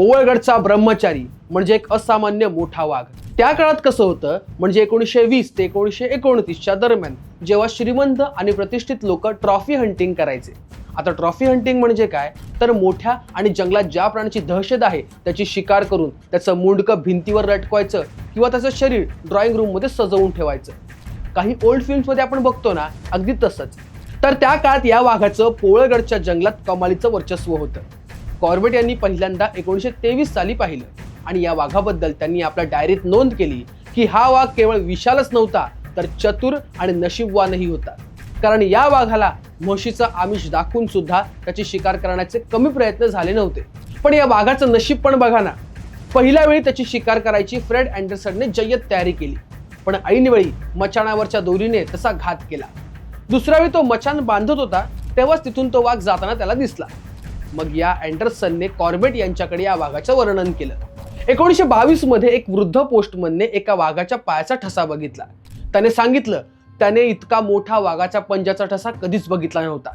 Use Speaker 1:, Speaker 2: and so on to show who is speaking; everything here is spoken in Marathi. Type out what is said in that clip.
Speaker 1: पोवळगडचा ब्रह्मचारी म्हणजे एक असामान्य मोठा वाघ. त्या काळात कसं होतं? म्हणजे एकोणीसशे वीस ते एकोणीसशे एकोणतीसच्या दरम्यान जेव्हा श्रीमंत आणि प्रतिष्ठित लोक ट्रॉफी हंटिंग करायचे. आता ट्रॉफी हंटिंग म्हणजे काय? तर मोठ्या आणि जंगलात ज्या प्राण्याची दहशत आहे त्याची शिकार करून त्याचं मुंडकं भिंतीवर लटकवायचं किंवा त्याचं शरीर ड्रॉइंग रूममध्ये सजवून ठेवायचं. काही ओल्ड फिल्म्समध्ये आपण बघतो ना अगदी तसंच. तर त्या काळात या वाघाचं पोळगडच्या जंगलात कमालीचं वर्चस्व होतं. कॉर्बेट यांनी पहिल्यांदा एकोणीसशे तेवीस साली पाहिलं. आणि या वाघाबद्दल त्यांनी आपल्या डायरीत नोंद केली की हा वाघ केवळ विशालच नव्हता तर चतुर आणि नशीबवानही होता. कारण या वाघाला म्हशीचं आमिष दाखवून सुद्धा त्याची शिकार करण्याचे कमी प्रयत्न झाले नव्हते. पण या वाघाचं नशीब पण बघा ना. पहिल्या वेळी त्याची शिकार करायची फ्रेड अँडरसनने जय्यत तयारी केली. पण ऐनवेळी मचाणावरच्या दोरीने तसा घात केला. दुसऱ्या वेळी तो मचान बांधत होता तेव्हाच तिथून तो वाघ जाताना त्याला दिसला. मग या अँडरसनने कॉर्बेट यांच्याकडे या वाघाचं वर्णन केलं. एकोणीसशे बावीसमध्ये एक वृद्ध पोस्टमनने एका वाघाच्या पायाचा ठसा बघितला. त्याने सांगितलं त्याने इतका मोठा वाघाच्या पंजाचा ठसा कधीच बघितला नव्हता.